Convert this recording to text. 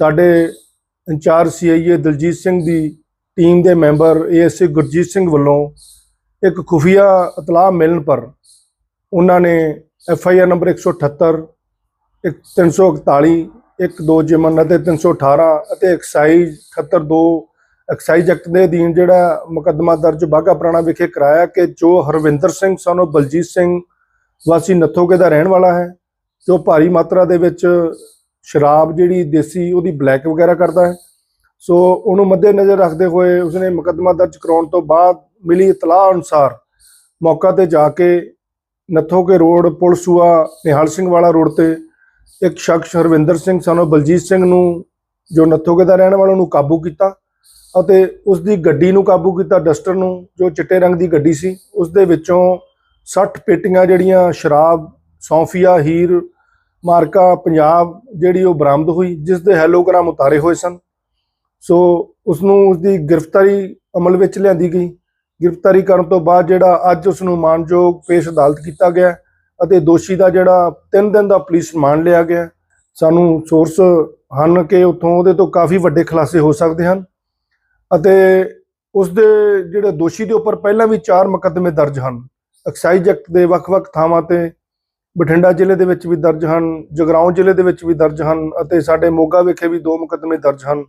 ਸਾਡੇ incharge CIA Daljit Singh ਦੀ team ਦੇ ਮੈਂਬਰ ਏਐਸਏ ਗੁਰਜੀਤ ਸਿੰਘ ਵੱਲੋਂ ਇੱਕ ਖੁਫੀਆ ਇਤਲਾਹ ਮਿਲਣ ਪਰ ਉਹਨਾਂ ਨੇ ਐਫਆਈਆਰ ਨੰਬਰ 178 ਇੱਕ 341 ਇੱਕ ਦੋ ਜਿਮਨ ਅਤੇ 318 ਅਤੇ ਐਕਸਾਈਜ਼ 72 ਐਕਸਾਈਜ਼ ਐਕਟ ਦੇ ਅਧੀਨ ਜਿਹੜਾ ਮੁਕੱਦਮਾ ਦਰਜ ਬਾਘਾ ਪੁਰਾਣਾ ਵਿਖੇ ਕਰਾਇਆ ਕਿ ਜੋ ਹਰਵਿੰਦਰ ਸਿੰਘ ਸਾਨੂੰ ਬਲਜੀਤ ਸਿੰਘ ਵਾਸੀ ਨੱਥੋਕੇ ਦਾ ਰਹਿਣ ਵਾਲਾ ਹੈ, ਜੋ ਭਾਰੀ ਮਾਤਰਾ ਦੇ ਵਿੱਚ ਸ਼ਰਾਬ ਜਿਹੜੀ ਦੇਸੀ, ਉਹਦੀ ਬਲੈਕ ਵਗੈਰਾ ਕਰਦਾ ਹੈ। ਸੋ ਉਹਨੂੰ ਮੱਦੇ ਨਜ਼ਰ ਰੱਖਦੇ ਹੋਏ ਉਸਨੇ ਮੁਕੱਦਮਾ ਦਰਜ ਕਰਾਉਣ ਤੋਂ ਬਾਅਦ ਮਿਲੀ ਇਤਲਾਹ ਅਨੁਸਾਰ ਮੌਕਾ ਤੇ ਜਾ ਕੇ ਨੱਥੋਕੇ ਰੋਡ, ਪੁਲਸੂਆ, ਨਿਹਾਲ ਸਿੰਘ ਵਾਲਾ ਰੋਡ ਤੇ ਇੱਕ ਸ਼ਖਸ ਹਰਵਿੰਦਰ ਸਿੰਘ, ਸਾਨੂੰ ਬਲਜੀਤ ਸਿੰਘ ਨੂੰ, ਜੋ ਨੱਥੋਕੇ ਦਾ ਰਹਿਣ ਵਾਲਾ ਨੂੰ ਕਾਬੂ ਕੀਤਾ ਅਤੇ ਉਸ ਦੀ ਗੱਡੀ ਨੂੰ ਕਾਬੂ ਕੀਤਾ, ਡਸਟਰ ਨੂੰ, ਜੋ ਚਿੱਟੇ ਰੰਗ ਦੀ ਗੱਡੀ ਸੀ। ਉਸ ਦੇ ਵਿੱਚੋਂ 60 ਪੇਟੀਆਂ ਜਿਹੜੀਆਂ ਸ਼ਰਾਬ, ਸੌਂਫੀਆ, ਹੀਰ ਮਾਰਕਾ ਪੰਜਾਬ ਜਿਹੜੀ ਉਹ ਬਰਾਮਦ ਹੋਈ, ਜਿਸ ਦੇ ਹੈਲੋਗ੍ਰਾਮ ਉਤਾਰੇ ਹੋਏ ਸਨ। ਸੋ ਉਸ ਨੂੰ ਉਸ ਦੀ ਗ੍ਰਿਫਤਾਰੀ ਅਮਲ ਵਿੱਚ ਲਿਆਂਦੀ ਗਈ। ਗ੍ਰਿਫਤਾਰੀ ਕਰਨ ਤੋਂ ਬਾਅਦ ਜਿਹੜਾ ਅੱਜ ਉਸ ਨੂੰ ਮਾਨਯੋਗ ਪੇਸ਼ ਅਦਾਲਤ ਕੀਤਾ ਗਿਆ ਅਤੇ ਦੋਸ਼ੀ ਦਾ ਜਿਹੜਾ 3 ਦਿਨ ਦਾ ਪੁਲਿਸ ਰਿਮਾਂਡ ਲਿਆ ਗਿਆ ਸਾਨੂੰ ਸੋਰਸ ਹਨ ਕਿ ਉੱਥੋਂ ਉਹਦੇ ਤੋਂ ਕਾਫੀ ਵੱਡੇ ਖੁਲਾਸੇ ਹੋ ਸਕਦੇ ਹਨ ਅਤੇ ਉਸ ਦੇ ਜਿਹੜੇ ਦੋਸ਼ੀ ਦੇ ਉੱਪਰ ਪਹਿਲਾਂ ਵੀ 4 ਮੁਕੱਦਮੇ ਦਰਜ ਹਨ। ਐਕਸਾਈਜ਼ ਐਕਟ ਦੇ ਵੱਖ-ਵੱਖ ਥਾਵਾਂ ਤੇ ਬਠਿੰਡਾ ਜ਼ਿਲ੍ਹੇ ਦੇ ਵਿੱਚ ਵੀ ਦਰਜ ਹਨ, ਜਗਰਾਉਂ ਜ਼ਿਲ੍ਹੇ ਦੇ ਵਿੱਚ ਵੀ ਦਰਜ ਹਨ ਅਤੇ ਸਾਡੇ ਮੋਗਾ ਵਿਖੇ ਵੀ ਦੋ ਮੁਕੱਦਮੇ ਦਰਜ ਹਨ।